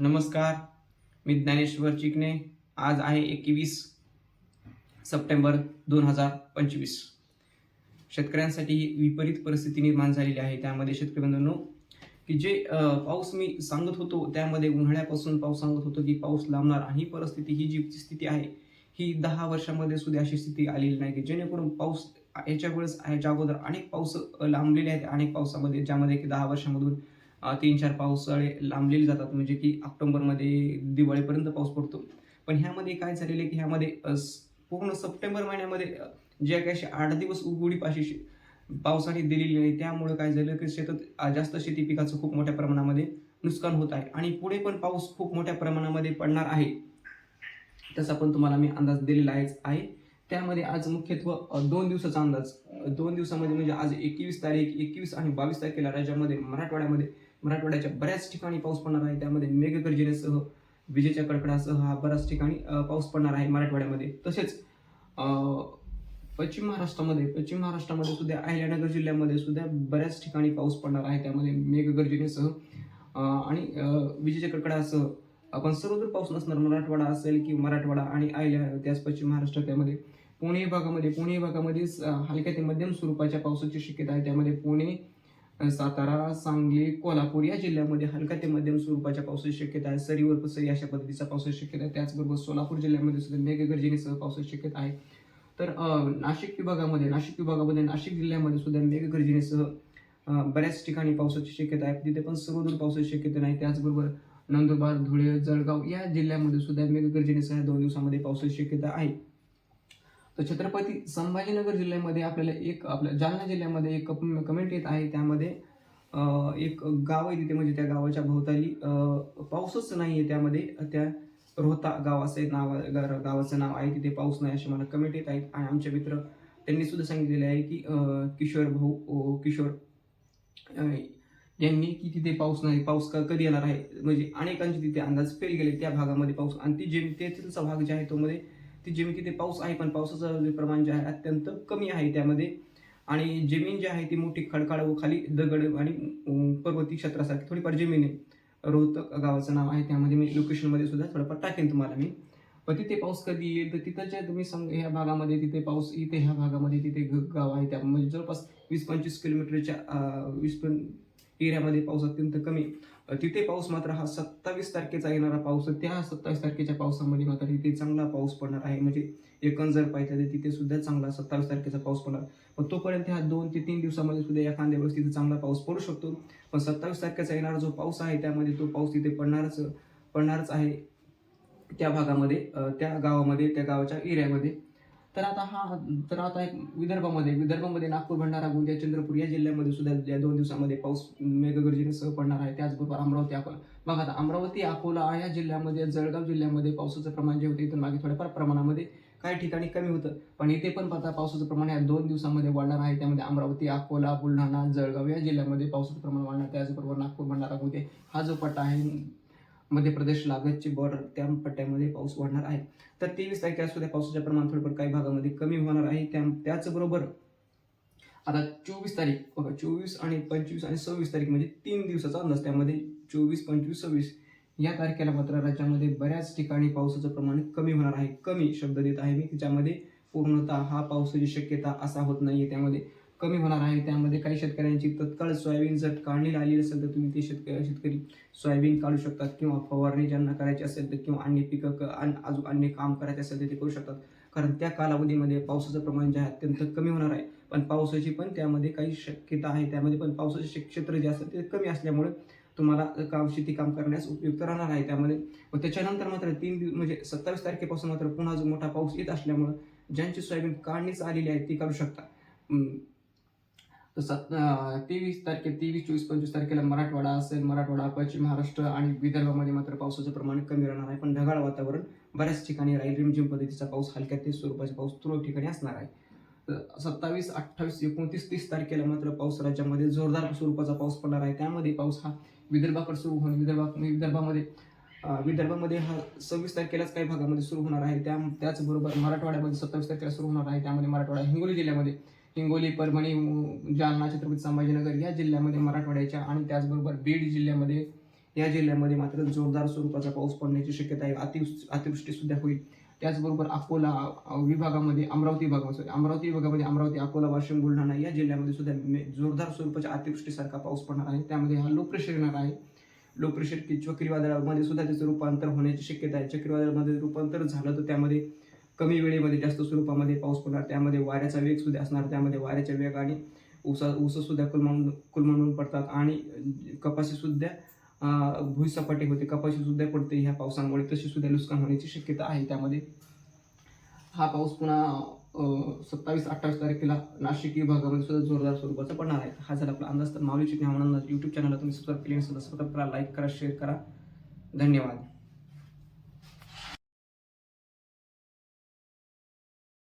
नमस्कार मी ज्ञानेश्वर चिकणे आज आहे एकवीस सप्टेंबर दोन हजार पंचवीस. शेतकऱ्यांसाठी ही विपरीत परिस्थिती निर्माण झालेली आहे. त्यामध्ये शेतकरी बंधूंनो की जे पाऊस मी सांगत होतो त्यामध्ये उन्हाळ्यापासून पाऊस सांगत होतो की पाऊस लांबणार आणि ही परिस्थिती ही जी स्थिती आहे ही दहा वर्षामध्ये सुद्धा अशी स्थिती आलेली नाही की जेणेकरून पाऊस याच्या वेळेस याच्या अगोदर अनेक पाऊस लांबलेले आहेत अनेक पावसामध्ये ज्यामध्ये की दहा वर्षामधून तीन चार पावसाळे लांबलेले जातात. म्हणजे की ऑक्टोबरमध्ये दिवाळीपर्यंत पाऊस पडतो. पण ह्यामध्ये काय झालेलं आहे की ह्यामध्ये स- पूर्ण सप्टेंबर महिन्यामध्ये जे काही असे आठ दिवस उघडीप अशी पावसाने दिलेली नाही त्यामुळे काय झालं की शेतात जास्त शेती पिकाचं खूप मोठ्या प्रमाणामध्ये नुकसान होत आहे. आणि पुढे पण पाऊस खूप मोठ्या प्रमाणामध्ये पडणार आहे. तसा पण तुम्हाला मी अंदाज दिलेला आहेच आहे. त्यामध्ये आज मुख्यत्व दोन दिवसाचा अंदाज. दोन दिवसामध्ये म्हणजे आज एकवीस तारीख एकवीस आणि बावीस तारखेला राज्यामध्ये मराठवाड्यामध्ये मराठवाड्याच्या बऱ्याच ठिकाणी पाऊस पडणार आहे. त्यामध्ये मेघगर्जनेसह विजेच्या कडकडासह हा बऱ्याच ठिकाणी पाऊस पडणार आहे मराठवाड्यामध्ये. तसेच पश्चिम महाराष्ट्रामध्ये पश्चिम महाराष्ट्रामध्ये सुद्धा अहिल्यानगर जिल्ह्यामध्ये सुद्धा बऱ्याच ठिकाणी पाऊस पडणार आहे. त्यामध्ये मेघगर्जनेसह आणि विजेच्या कडकडासह आपण सर्वदूर पाऊस नसणार. मराठवाडा असेल की मराठवाडा आणि अहिल्या त्याच पश्चिम महाराष्ट्र त्यामध्ये. पुणे भागामध्ये पुणे भागामध्ये हलक्या ते मध्यम स्वरूपाच्या पावसाची शक्यता आहे. त्यामध्ये पुणे सातारा सांगली कोल्हापूर या जिल्ह्यामध्ये हलका ते मध्यम स्वरूपाच्या पावसाची शक्यता आहे. सरीवर सरी अशा पद्धतीचा पावसाची शक्यता आहे. त्याचबरोबर सोलापूर जिल्ह्यामध्ये सुद्धा मेघगर्जनेसह पावसाची शक्यता आहे. तर नाशिक विभागामध्ये नाशिक विभागामध्ये नाशिक जिल्ह्यामध्ये सुद्धा मेघगर्जनेसह बऱ्याच ठिकाणी पावसाची शक्यता आहे. तिथे पण सर्वदूर पावसाची शक्यता नाही. त्याचबरोबर नंदुरबार धुळे जळगाव या जिल्ह्यामध्ये सुद्धा मेघगर्जनेसह दोन दिवसामध्ये पावसाची शक्यता आहे. तर छत्रपती संभाजीनगर जिल्ह्यामध्ये आपल्याला एक आपल्या जालना जिल्ह्यामध्ये एक कमेंट येत आहे. त्यामध्ये एक गाव आहे तिथे म्हणजे त्या गावाच्या भोवताली पाऊसच नाही आहे. त्यामध्ये त्या रोहता गावाचं नाव गावाचं नाव आहे. तिथे पाऊस नाही असे मला कमेंट येत आहेत. आणि आमचे मित्र त्यांनी सुद्धा सांगितलेले आहे की किशोर भाऊ ओ, किशोर यांनी की तिथे पाऊस नाही. पाऊस क- कधी येणार आहे? म्हणजे अनेकांचे तिथे अंदाज फेल गेले त्या भागामध्ये पाऊस. आणि ती जे तेथीलचा भाग जे आहे तो मध्ये ती जमीन तिथे पाऊस आहे पण पावसाचं प्रमाण जे आहे अत्यंत कमी आहे त्यामध्ये. आणि जमीन जी आहे ती मोठी खडखड व खाली दगड आणि पर्वती क्षेत्रासारखी थोडीफार जमीन आहे. रोहतक गावाचं नाव आहे त्यामध्ये मी लोकेशनमध्ये सुद्धा थोडंफार टाकेन तुम्हाला मी. पण तिथे पाऊस कधी येईल? तर तिथं तुम्ही सांग ह्या भागामध्ये तिथे पाऊस इथे ह्या भागामध्ये तिथे ग- गाव आहे त्या म्हणजे जवळपास वीस पंचवीस किलोमीटरच्या वीस पण एरियामध्ये पाऊस अत्यंत कमी तिथे पाऊस मात्र हा सत्तावीस तारखेचा येणारा पाऊस आहे. त्या सत्तावीस तारखेच्या पावसामध्ये मात्र तिथे चांगला पाऊस पडणार आहे. म्हणजे एकंद जर पाहिजे तर तिथे सुद्धा चांगला सत्तावीस तारखेचा पाऊस पडणार. पण तोपर्यंत ह्या दोन ते तीन दिवसामध्ये सुद्धा एखाद्या वेळेस तिथे चांगला पाऊस पडू शकतो. पण सत्तावीस तारखेचा येणारा जो पाऊस आहे त्यामध्ये तो पाऊस तिथे पडणारच पडणारच आहे. त्या भागामध्ये त्या गावामध्ये त्या गावाच्या एरियामध्ये तर आता हा तर आता एक विदर्भामध्ये विदर्भामध्ये नागपूर भंडारा गोंदिया चंद्रपूर या जिल्ह्यामध्ये सुद्धा या दोन दिवसामध्ये पाऊस मेघगर्जनेसह पडणार आहे. त्याचबरोबर अमरावती अकोला. बघा आता अमरावती अकोला या जिल्ह्यामध्ये जळगाव जिल्ह्यामध्ये पावसाचं प्रमाण जे होते इथून मागे थोड्याफार प्रमाणामध्ये काही ठिकाणी कमी होतं. पण इथे पण आता पावसाचं प्रमाण या दोन दिवसामध्ये वाढणार आहे. त्यामध्ये अमरावती अकोला बुलढाणा जळगाव या जिल्ह्यामध्ये पावसाचं प्रमाण वाढणार. त्याचबरोबर नागपूर भंडारा गोंदिया हा जो पट्टा आहे मध्य प्रदेश लागतची बॉर्डर त्या पट्ट्यामध्ये पाऊस वाढणार आहे. तर तेवीस तारखेला सुद्धा पावसाचे प्रमाण थोडंफार काही भागामध्ये कमी होणार आहे. त्या त्याचबरोबर आता चोवीस तारीख बघा चोवीस आणि पंचवीस आणि सव्वीस तारीख म्हणजे तीन दिवसाचा अंदाज त्यामध्ये चोवीस पंचवीस सव्वीस या तारखेला मात्र राज्यामध्ये बऱ्याच ठिकाणी पावसाचं प्रमाण कमी होणार आहे. कमी शब्द देत आहे मी त्याच्यामध्ये पूर्णतः हा पावसाची शक्यता असा होत नाहीये त्यामध्ये. कमी होणार आहे. त्यामध्ये काही शेतकऱ्यांची तत्काळ सोयाबीन जर काढणी आली असेल तर तुम्ही ते शेतकरी शेतकरी सोयाबीन काढू शकतात किंवा फवारणी ज्यांना करायची असेल तर किंवा अन्य पिकं क- अजून अन्य काम करायचे असेल तर ते करू शकतात. कारण त्या कालावधीमध्ये पावसाचं प्रमाण जे आहे अत्यंत कमी होणार आहे. पण पावसाची पण त्यामध्ये काही शक्यता आहे. त्यामध्ये पण पावसाचे क्षेत्र जे असतं ते कमी असल्यामुळे तुम्हाला काम शेती काम करण्यास उपयुक्त राहणार आहे त्यामध्ये. व त्याच्यानंतर मात्र तीन दिवस म्हणजे सत्तावीस तारखेपासून मात्र पुन्हा जो मोठा पाऊस येत असल्यामुळं ज्यांची सोयाबीन काढणीच आलेली आहे ती काढू शकता. तर सत तेवीस तारखे तेवीस चोवीस पंचवीस तारखेला मराठवाडा असेल मराठवाडा पश्चिम महाराष्ट्र आणि विदर्भामध्ये मात्र पावसाचं प्रमाण कमी राहणार आहे. पण ढगाळ वातावरण बऱ्याच ठिकाणी राहील. रिमझिम पद्धतीचा पाऊस हलक्या ते स्वरूपाचा पाऊस तुरळक ठिकाणी असणार आहे. सत्तावीस अठ्ठावीस एकोणतीस तीस तारखेला मात्र पाऊस राज्यामध्ये जोरदार स्वरूपाचा पाऊस पडणार आहे. त्यामध्ये पाऊस हा विदर्भाकडे सुरू होऊन विदर्भा विदर्भामध्ये विदर्भामध्ये हा सव्वीस तारखेलाच काही भागामध्ये सुरू होणार आहे. त्या त्याचबरोबर मराठवाड्यामध्ये सत्तावीस तारखेला सुरू होणार आहे. त्यामध्ये मराठवाडा हिंगोली जिल्ह्यामध्ये हिंगोली परभणी जालना छत्रपती संभाजीनगर या जिल्ह्यामध्ये मराठवाड्याच्या आणि त्याचबरोबर बीड जिल्ह्यामध्ये या जिल्ह्यामध्ये मात्र जोरदार स्वरूपाचा पाऊस पडण्याची शक्यता आहे. अति अतिवृष्टीसुद्धा होईल. त्याचबरोबर अकोला विभागामध्ये अमरावती विभागामध्ये अमरावती विभागामध्ये अमरावती अकोला वाशिम बुलढाणा या जिल्ह्यामध्ये सुद्धा जोरदार स्वरूपाच्या अतिवृष्टीसारखा पाऊस पडणार आहे. त्यामध्ये हा लो प्रेशर येणार आहे. लो प्रेशर की चक्रीवादळामध्ये सुद्धा त्याचं रूपांतर होण्याची शक्यता आहे. चक्रीवादळामध्ये रूपांतर झालं तर त्यामध्ये कमी वेळेमध्ये जास्त स्वरूपामध्ये पाऊस पडणार त्यामध्ये वाऱ्याचा वेग सुद्धा असणार त्यामध्ये वाऱ्याच्या वेगाने ऊसा ऊससुद्धा सुद्धा कुलमावून पडतात आणि कपाशीसुद्धा भुईसपाटी होते. कपाशीसुद्धा पडते ह्या पावसामुळे तशीसुद्धा नुकसान होण्याची शक्यता आहे त्यामध्ये. हा पाऊस पुन्हा सत्तावीस अठ्ठावीस तारखेला नाशिक विभागामध्ये सुद्धा जोरदार स्वरूपाचा पडणार आहे. हा झाला आपला अंदाज. तर माऊलीची ज्ञान अंदाज. यूट्यूब चॅनलला तुम्ही सबस्क्राईब केले नसेल सबस्क्राईब करा लाईक करा शेअर करा. धन्यवाद.